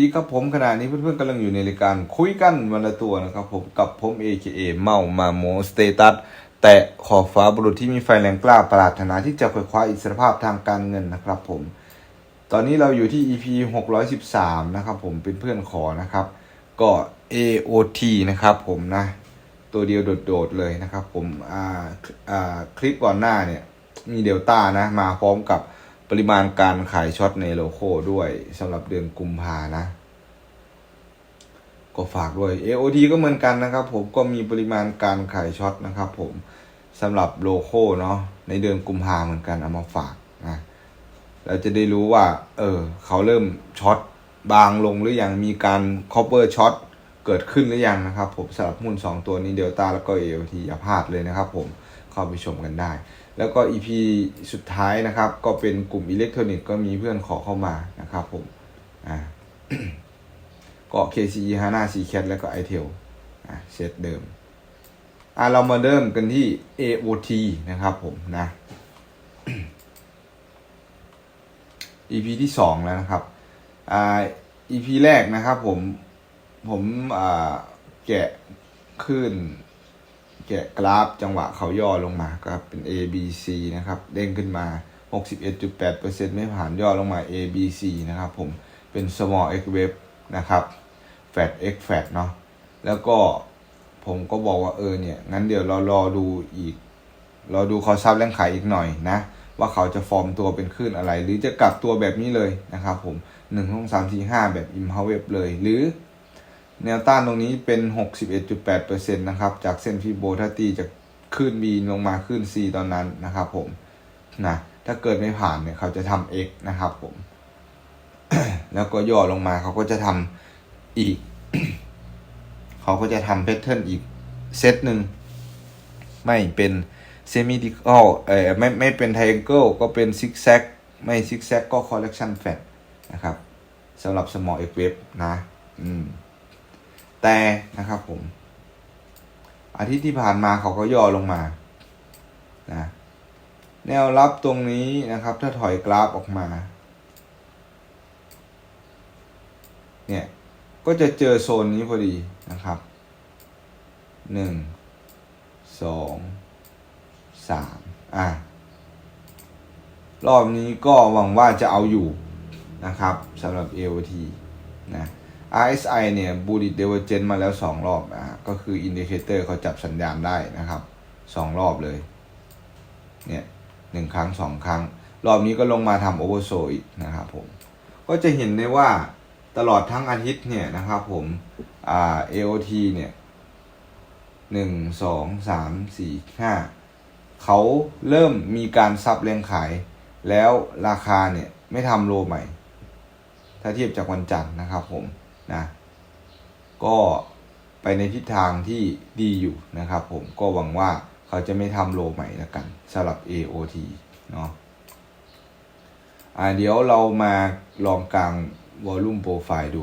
ดีครับผมขณะนี้เพื่อนๆกำลังอยู่ในรายการคุยกันวันละตัวนะครับผมกับผม AKA เมามาโมสเตตัสแต่ขอบฟ้าบุรุษที่มีไฟแรงกล้าปรารถนาที่จะคว้คว้าอิสรภาพทางการเงินนะครับผม ตอนนี้เราอยู่ที่ EP 613 นะครับผมเป็นเพื่อนขอนะครับ ก็ AOT นะครับผมนะ ตัวเดียวโดดๆเลยนะครับผมอ่าอ่าคลิปก่อนหน้าเนี่ย มีเดลต้านะ มาพร้อมกับปริมาณการขายช็อตในโลโก้ด้วยสำหรับเดือนกุมภานะ ก็ฝากด้วย AOT ก็เหมือนกันนะครับ ผมก็มีปริมาณการขายช็อตนะครับผมสำหรับโลโก้เนาะในเดือนกุมภาเหมือนกันเอามาฝากนะเราจะได้รู้ว่า เออ เขาเริ่มช็อตบางลงหรือยังมีการคอ p เ e อร์ช็อตเกิดขึ้นหรือยังนะครับ ผมสำหรับหุ้น2 ตัวนี้เดลต้าแล้วก็ AOT อย่าพลาดเลยนะครับ ผมเข้าไปชมกันได้ แล้วก็ EP สุดท้ายนะครับ ก็เป็นกลุ่มอิเล็กทรอนิกส์ก็มีเพื่อนขอเข้ามานะครับ ผมอ่า ก็ KCE HANA CCAT แล้วก็ iTel อะเซตเดิม อะเรามาเริ่มกันที่ AOT นะครับผมนะ EP ที่สองแล้วนะครับ อ่า EP แรกนะครับผม ผมอ่าแกะขึ้น แกะกราฟจังหวะเขาย่อลงมาครับเป็น A B C นะครับ เด้งขึ้นมา 61.8%ไม่ผ่านย่อลงมา A B C นะครับผม เป็น small x wave นะครับ fat x fat เนาะแล้วก็ผมก็บอกว่าเออเนี่ย งั้นเดี๋ยวเรารอดูอีก รอดูเขาซับแรงขายอีกหน่อยนะ ว่าเขาจะฟอร์มตัวเป็นคลื่นอะไร หรือจะกลับตัวแบบนี้เลยนะครับผมหนึ่งสองสามสี่ห้าแบบอิมพาวเวฟเลย หรือแนวต้านตรงนี้เป็น 61.8%นะครับ จากเส้นฟิโบถ้าตีจากขึ้น B ลงมาขึ้น C ตอนนั้นนะครับผมนะถ้าเกิดไม่ผ่านเนี่ย เขาจะทำ X นะครับผม แล้วก็ย่อลงมาเขาก็จะทำอีก เขาก็จะทำแพทเทิร์นอีกเซตหนึ่งไม่เป็นเซมิดิคอลเอ่อไม่ไม่เป็นไทแองเกิลก็เป็นซิกแซกไม่ซิกแซกก็คอลเล t ชันแฟตนะครับสำหรับ small x wave นะอืมแต่นะครับผม อาทิตย์ที่ผ่านมาเขาก็ย่อลงมานะแนวรับตรงนี้นะครับ ถ้าถอยกราฟออกมา เนี่ย ก็จะเจอโซนนี้พอดีนะครับหนึ่งสองสามอะรอบนี้ก็หวังว่าจะเอาอยู่นะครับสำหรับ AOT นะ RSI เนี่ย Bullish Divergence มาแล้ว 2 รอบอะก็คืออินดิเคเตอร์เขาจับสัญญาณได้นะครับ 2 รอบเลย เนี่ยหนึ่งครั้ง 2 ครั้ง รอบนี้ก็ลงมาทำโอเวอร์โซอีกนะครับผม ก็จะเห็นได้ว่า ตลอดทั้งอาทิตย์เนี่ยนะครับผมอ่า AOT เนี่ยหนึ่งสองสามสี่ห้าเขาเริ่มมีการซับแรงขาย แล้วราคาเนี่ยไม่ทำโลใหม่ ถ้าเทียบจากวันจันทร์นะครับผมนะก็ไปในทิศทางที่ดีอยู่นะครับผมก็หวังว่าเขาจะไม่ทำโลใหม่ล้วกันสำหรับ AOT เนาะอ่าเดี๋ยวเรามาลองกลาง วอลลุ่มโปรไฟล์ดู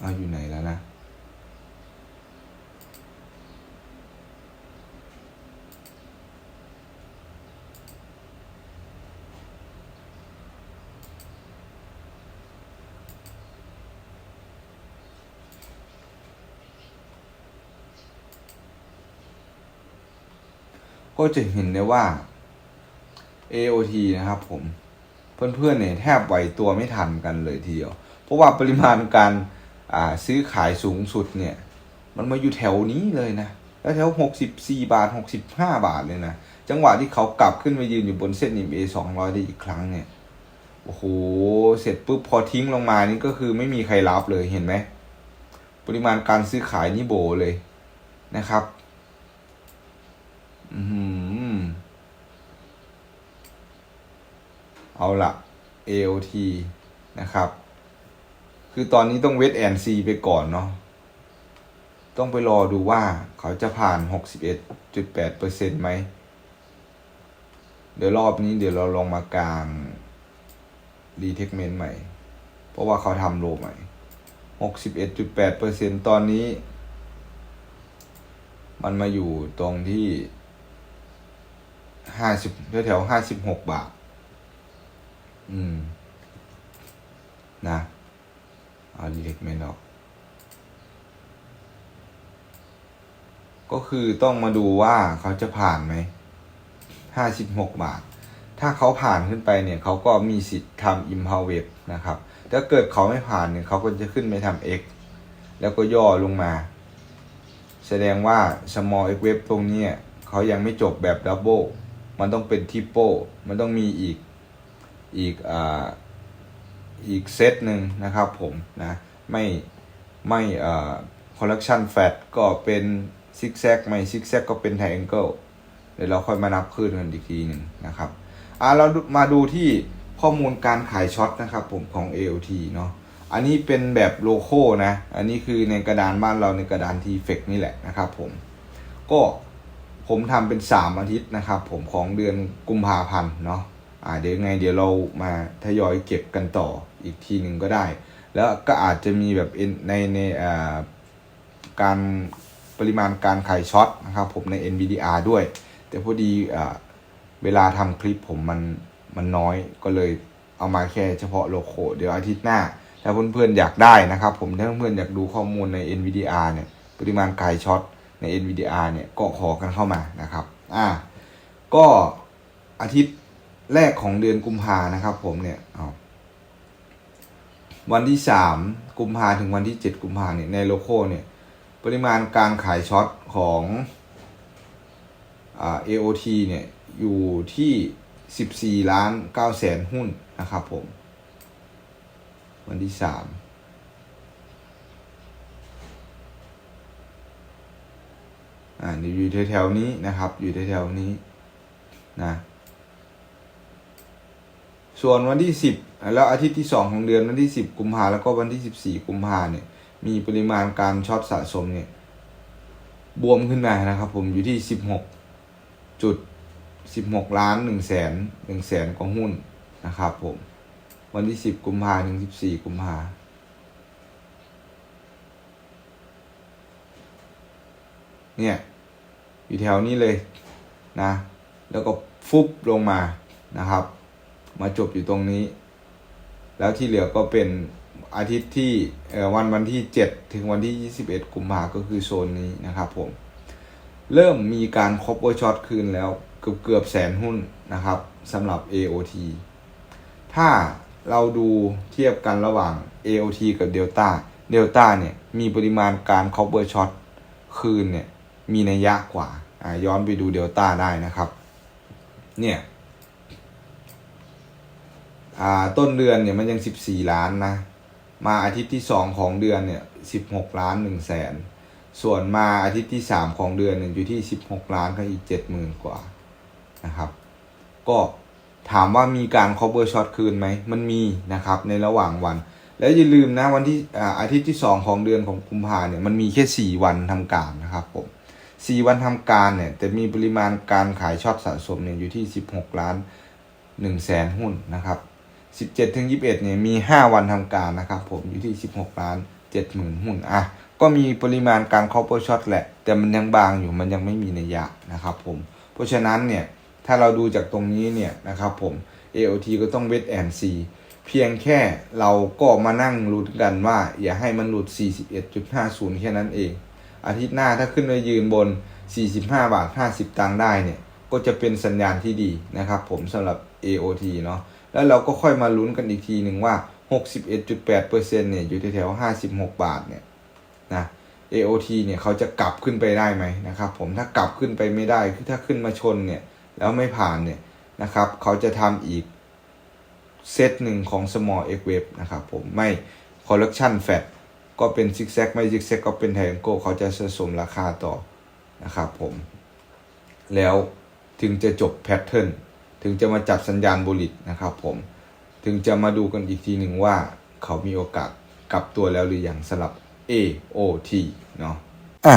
เอาอยู่ไหนแล้วนะ ก็จะเห็นได้ว่า AOT นะครับผมเพื่อนๆเนี่ยแทบไหวตัวไม่ทันกันเลยทีเดียว เพราะว่าปริมาณการาซื้อขายสูงสุดเนี่ย มันมาอยู่แถวนี้เลยนะ แล้วแถว 64 บาท 65 บาทเลยนะ จังหวะที่เขากลับขึ้นมายืนอยู่บนเส้น EMA 200 ได้อีกครั้งเนี่ย โอ้โห เสร็จปุ๊บพอทิ้งลงมานี่ก็คือไม่มีใครรับเลยเห็นไหม ปริมาณการซื้อขายนี่โบเลยนะครับ อืมเอาละ AOT นะครับ คือตอนนี้ต้องเวทแอนซีไปก่อนเนาะ ต้องไปรอดูว่าเขาจะผ่าน 61.8%ไหม เดี๋ยวรอบนี้เดี๋ยวเราลองมากลางรีเทคเมนต์ใหม่ เพราะว่าเขาทำโลใหม่ 61.8%ตอนนี้ มันมาอยู่ตรงที่ ห้าสิบแถวห้าสิบหกบาท อืม นะเอาดีเล็กไม่ออก ก็คือต้องมาดูว่าเขาจะผ่านไหมห้าสิบหกบาท ถ้าเขาผ่านขึ้นไปเนี่ย เขาก็มีสิทธิ์ทำ i m p a l wave นะครับ ถ้าเกิดเขาไม่ผ่านเนี่ย เขาก็จะขึ้นไปทำ x แล้วก็ย่อลงมา แสดงว่า small x wave ตรงนี้เขายังไม่จบแบบ double มันต้องเป็น triple มันต้องมีอีกอีกอ่าอีกเซตหนึ่งนะครับผมนะไม่ไม่อ่อ collection fat ก็เป็นซิกแซกไม่ซิกแซกก็เป็น triangle เดี๋ยวเราค่อยมานับขึ้นกันอีกทีหนึ่งนะครับอ่าเรามาดูที่ข้อมูลการขายช็อตนะครับผมของ AOT เนาะอันนี้เป็นแบบโลโก้นะ อันนี้คือในกระดานบ้านเราในกระดานทีเฟกนี่แหละนะครับผม ก็ ผมทำเป็น 3 อาทิตย์นะครับ ผมของเดือนกุมภาพันธ์เนาะอ่าเดี๋ยวไงเดี๋ยวเรามาทยอยเก็บกันต่ออีกทีหนึ่งก็ได้ แล้วก็อาจจะมีแบบในในอ่าการปริมาณการขายช็อตนะครับผมใน NVDR ด้วย แต่พอดีอ่าเวลาทำคลิปผมมันมันน้อยก็เลยเอามาแค่เฉพาะโลโก้เดี๋ยวอาทิตย์หน้า ถ้าเพื่อนๆอยากได้นะครับ ผมถ้าเพื่อนๆอยากดูข้อมูลใน NVDR เนี่ยปริมาณขายช็อต ใน NVDR เนี่ยก็ขอกันเข้ามานะครับ อ่า ก็อาทิตย์แรกของเดือนกุมภานะครับ ผมเนี่ยวันที่สามกุมภาถึงวันที่เจ็ดกุมภาเนี่ยในโลโก้เนี่ย ปริมาณการขายช็อตของอ่า AOT เนี่ยอยู่ที่ 14 ล้าน9แสนหุ้นนะครับผม วันที่ 3 อ่าอยู่แถวๆนี้นะครับ อยู่แถวๆนี้นะส่วนวันที่สิบแล้วอาทิตย์ที่สองของเดือนวันที่สิบกุมภาแล้วก็วันที่สิบสี่กุมภาเนี่ย มีปริมาณการช็อตสะสมเนี่ย บวมขึ้นมานะครับผมอยู่ที่สิบหกจุดสิบหกล้านหนึ่งแสนหนึ่งแสนกว่าหุ้นนะครับผม วันที่สิบกุมภาถึงสิบสี่กุมภาเนี่ย อยู่แถวนี้เลยนะ แล้วก็ฟุบลงมานะครับ มาจบอยู่ตรงนี้ แล้วที่เหลือก็เป็นอาทิตย์ที่วันวันที่ 7 ถึงวันที่ 21 กุมภาก็คือโซนนี้นะครับผม เริ่มมีการครบเวอร์ช็อตคืนแล้วเกือบเกือบแสนหุ้นนะครับสำหรับ AOT ถ้าเราดูเทียบกันระหว่าง AOT กับ Delta Delta เนี่ยมีปริมาณการ cover shot คืนเนี่ย มีนัยยะกว่าย้อนไปดู Delta ได้นะครับ เนี่ยต้นเดือนเนี่ยมันยัง 14 ล้านนะ มาอาทิตย์ที่ 2 ของเดือนเนี่ย 16 ล้าน1แสน ส่วนมาอาทิตย์ที่ 3 ของเดือนเนี่ยอยู่ที่ 16 ล้านก็อีก 70,000 กว่านะครับ ก็ถามว่ามีการ cover shot คืนไหม มันมีนะครับในระหว่างวัน แล้วอย่าลืมนะวันที่อาอาทิตย์ที่ 2 ของเดือนของกุมภาเนี่ยมันมีแค่ 4 วันทำการนะครับผม 4 วันทำการเนี่ยแต่มีปริมาณการขายช็อตสะสมเนี่ยอยู่ที่ 16 ล้าน1แสนหุ้นนะครับ 17ถึง21เนี่ยมี 5 วันทำการนะครับผมอยู่ที่ 16 ล้าน7หมื่นหุ้นอะก็มีปริมาณการ cover shot แหละ แต่มันยังบางอยู่มันยังไม่มีนัยยะนะครับผมเพราะฉะนั้นเนี่ยถ้าเราดูจากตรงนี้เนี่ยนะครับผม AOT ก็ต้อง wait and see เพียงแค่เราก็มานั่งลุ้นกันว่า อย่าให้มันหลุด 41.50 แค่นั้นเอง อาทิตย์หน้าถ้าขึ้นไปยืนบน 45 บาท 50 ตังค์ได้เนี่ย ก็จะเป็นสัญญาณที่ดีนะครับผมสำหรับ AOT เนาะแล้วเราก็ค่อยมาลุ้นกันอีกทีหนึ่งว่า 61.8%เนี่ยอยู่แถวๆ56 บาทเนี่ยนะ AOT เนี่ยเขาจะกลับขึ้นไปได้ไหมนะครับผมถ้ากลับขึ้นไปไม่ได้คือถ้าขึ้นมาชนเนี่ยแล้วไม่ผ่านเนี่ยนะครับเขาจะทำอีกเซตหนึ่งของ small x wave นะครับผมไม่ collection fat ก็เป็นซิกแซกไม่ซิกแซกก็เป็นไทงโก้เขาจะสะสมราคาต่อนะครับผม แล้วถึงจะจบแพทเทิร์นถึงจะมาจับสัญญาณบุลิตนะครับผม ถึงจะมาดูกันอีกทีหนึ่งว่าเขามีโอกาสกลับตัวแล้วหรือยังสลับ AOT เนาะอะ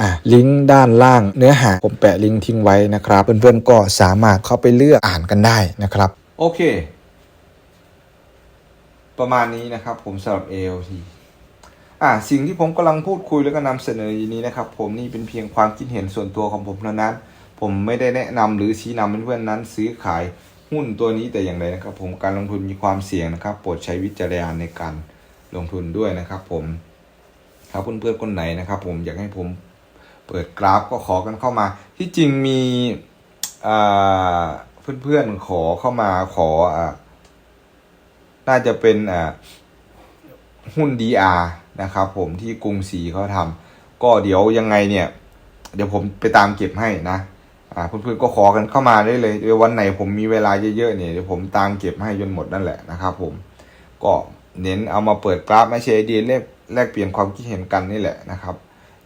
อะลิงก์ด้านล่างเนื้อหาผมแปะลิงก์ทิ้งไว้นะครับเพื่อนๆก็สามารถเข้าไปเลือกอ่านกันได้นะครับ โอเค ประมาณนี้นะครับ ผมสำหรับ ALT อ่าสิ่งที่ผมกำลังพูดคุยแล้วก็นำเสนออยู่นี้นะครับ ผมนี่เป็นเพียงความคิดเห็นส่วนตัวของผมเท่านั้น ผมไม่ได้แนะนำหรือชี้นำเพื่อนๆนั้น ซื้อขายหุ้นตัวนี้แต่อย่างใดนะครับ ผมการลงทุนมีความเสี่ยงนะครับ โปรดใช้วิจารณญาณในการลงทุนด้วยนะครับ ผมครับเพื่อนๆคนไหนนะครับ ผมอยากให้ผม เปิดกราฟก็ขอกันเข้ามา ที่จริงมีเพื่อนๆขอเข้ามาขออ่าน่าจะเป็นอ่าหุ้น DR นะครับผมที่กรุงศรีเขาทำก็เดี๋ยวยังไงเนี่ย เดี๋ยวผมไปตามเก็บให้นะอ่าเพื่อนๆก็ขอกันเข้ามาได้เลยเดี๋ยววันไหนผมมีเวลาเยอะๆเนี่ยเดี๋ยวผมตามเก็บให้จนหมดนั่นแหละนะครับผมก็เน้นเอามาเปิดกราฟไม่ใช่ไอเดียแลกแลกเปลี่ยนความคิดเห็นกันนี่แหละนะครับ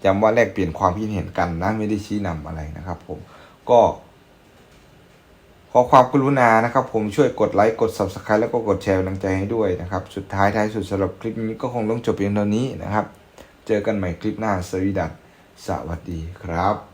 จำว่าแลกเปลี่ยนความคิดเห็นกันนะไม่ได้ชี้นำอะไรนะครับ ผมก็ขอความกรุณานะครับ ผมช่วยกดไลค์กด subscribe แล้วก็กดแชร์กำลังใจให้ด้วยนะครับ สุดท้ายท้ายสุดสำหรับคลิปนี้ก็คงต้องจบเพียงเท่านี้นะครับ เจอกันใหม่คลิปหน้าสวีดัสสวัสดีครับ